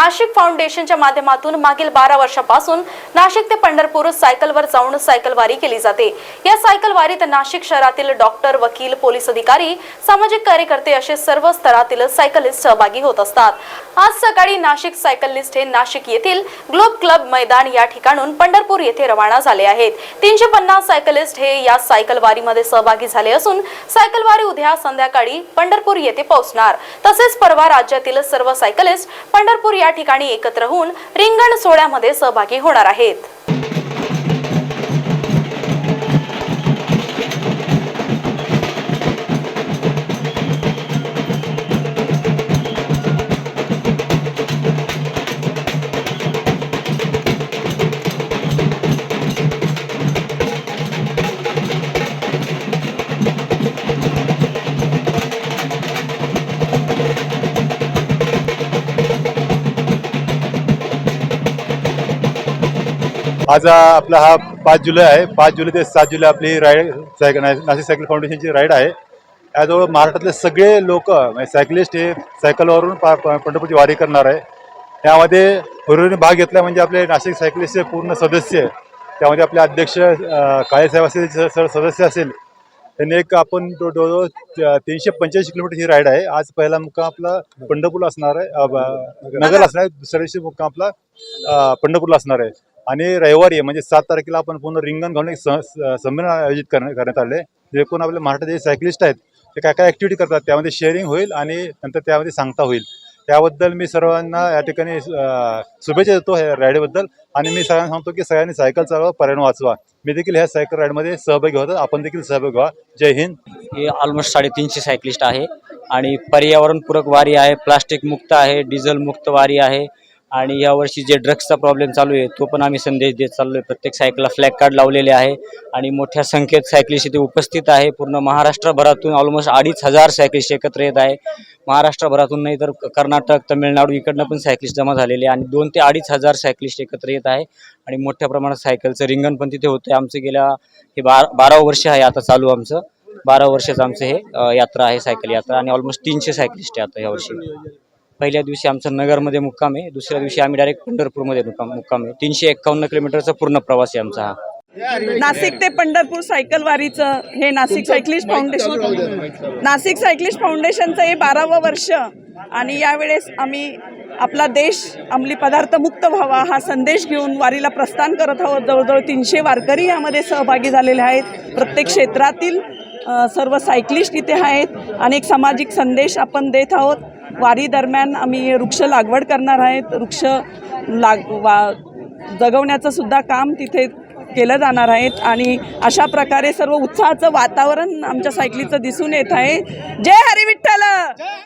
नाशिक फाउंडेशनच्या माध्यमातून मागील बारा वर्षापासून नाशिक ते पंढरपूर सायकलवर जाऊन सायकलवारी केली जाते. या सायकलवारीत नाशिक शहरातील डॉक्टर वकील पोलीस अधिकारी सामाजिक कार्यकर्ते असे सर्व स्तरातील सायकलिस्ट सहभागी होत असतात. आज सकाळी नाशिक सायकलिस्ट हे नाशिक येथील ग्लोब क्लब मैदान या ठिकाणून पंढरपूर येथे रवाना झाले आहेत. तीनशे पन्नास सायकलिस्ट हे या सायकलवारीमध्ये सहभागी झाले असून सायकलवारी उद्या संध्याकाळी पंढरपूर येथे पोहोचणार. तसेच परवा राज्यातील सर्व सायकलिस्ट पंढरपूर या ठिकाणी एकत्र होऊन रिंगण सोहळ्यामध्ये सहभागी होणार आहेत. आज आपला हा पाच जुलै आहे. पाच जुलै ते सात जुलै आपली राईड सायकल नाशिक सायकल फाउंडेशनची राईड आहे. याजवळ महाराष्ट्रातले सगळे लोक सायकलिस्ट हे सायकलवरून पा पंढरपूरची वारी करणार आहे. त्यामध्ये हुरुरीने भाग घेतला म्हणजे आपले नाशिक सायकलिस्टचे पूर्ण सदस्य त्यामध्ये आपले अध्यक्ष काळेसाहेब असेल स- स- सदस्य असेल त्यांनी एक आपण जवळ- जवळजवळ तीनशे पंच्याऐंशी किलोमीटर ही राईड आहे. आज पहिला मुक्काम आपला पंढरपूरला असणार आहे. नगरला असणार आहे. दुसऱ्या दिवशी मुक्काम आपला पंढरपूरला असणार आहे. आणि रविवारी म्हणजे सात तारखेला आपण पूर्ण रिंगण घालून एक स- संमेलन आयोजित करण्यात आले जे कोण आपल्या महाराष्ट्रात जे सायकलिस्ट आहेत ते काय काय ॲक्टिव्हिटी करतात त्यामध्ये शेअरिंग होईल आणि नंतर त्यामध्ये सांगता होईल. त्याबद्दल मी सर्वांना या ठिकाणी शुभेच्छा देतो ह्या राईडबद्दल आणि मी सगळ्यांना सांगतो की सगळ्यांनी सायकल चालवा पर्यावरण वाचवा. मी देखील ह्या सायकल राईडमध्ये सहभागी होतो. आपण देखील सहभागी व्हा. जय हिंद. हे ऑलमोस्ट साडेतीनशे सायकलिस्ट आहे. आणि पर्यावरणपूरक वारी आहे. प्लास्टिक मुक्त आहे डिझेल मुक्त वारी आहे. आणि यावर्षी जे ड्रग्सचा प्रॉब्लेम चालू आहे तो पण आम्ही संदेश देत चाललो आहे प्रत्येक सायकलला फ्लॅग कार्ड लावलेले आहे आणि मोठ्या संख्येत सायकलिस्ट इथे उपस्थित आहे. पूर्ण महाराष्ट्रभरातून ऑलमोस्ट अडीच हजार सायकलिस्ट एकत्र येत आहे. महाराष्ट्रभरातून नाही तर कर्नाटक तमिळनाडू इकडनं पण सायकलिस्ट जमा झालेले आहे आणि दोन ते अडीच हजार सायकलिस्ट एकत्र येत आहे आणि मोठ्या प्रमाणात सायकलचं रिंगण पण तिथे होतं आहे आमचं गेल्या हे बारा बारा वर्ष आहे आता चालू आमचं. बारा वर्षाचं आमचं हे यात्रा आहे सायकल यात्रा आणि ऑलमोस्ट तीनशे सायकलिस्ट आहे आता यावर्षी. पहिल्या दिवशी आमचा नगरमध्ये मुक्काम आहे. दुसऱ्या दिवशी आम्ही डायरेक्ट पंढरपूरमध्ये मुक्काम मुक्काम आहे. तीनशे एक्कावन्न किलोमीटरचा पूर्ण प्रवास आहे आमचा हा. नाशिक ते पंढरपूर सायकल वारीचं हे Nashik cyclist foundation Nashik cyclist फाउंडेशनचं हे बारावं वर्ष. आणि यावेळेस आम्ही आपला देश अंमली पदार्थ मुक्त व्हावा हा संदेश घेऊन वारीला प्रस्थान करत आहोत. जवळजवळ तीनशे वारकरी यामध्ये सहभागी झालेले आहेत. प्रत्येक क्षेत्रातील सर्व सायक्लिस्ट इथे आहेत. अनेक सामाजिक संदेश आपण देत आहोत. वारी दरम्यान आम्ही वृक्ष लागवड करणार आहेत. वृक्ष लाग वा जगवण्याचं सुद्धा काम तिथे केलं जाणार आहेत आणि अशा प्रकारे सर्व उत्साहाचं वातावरण आमच्या सायकलीचं दिसून येत आहे. जय हरी विठ्ठल!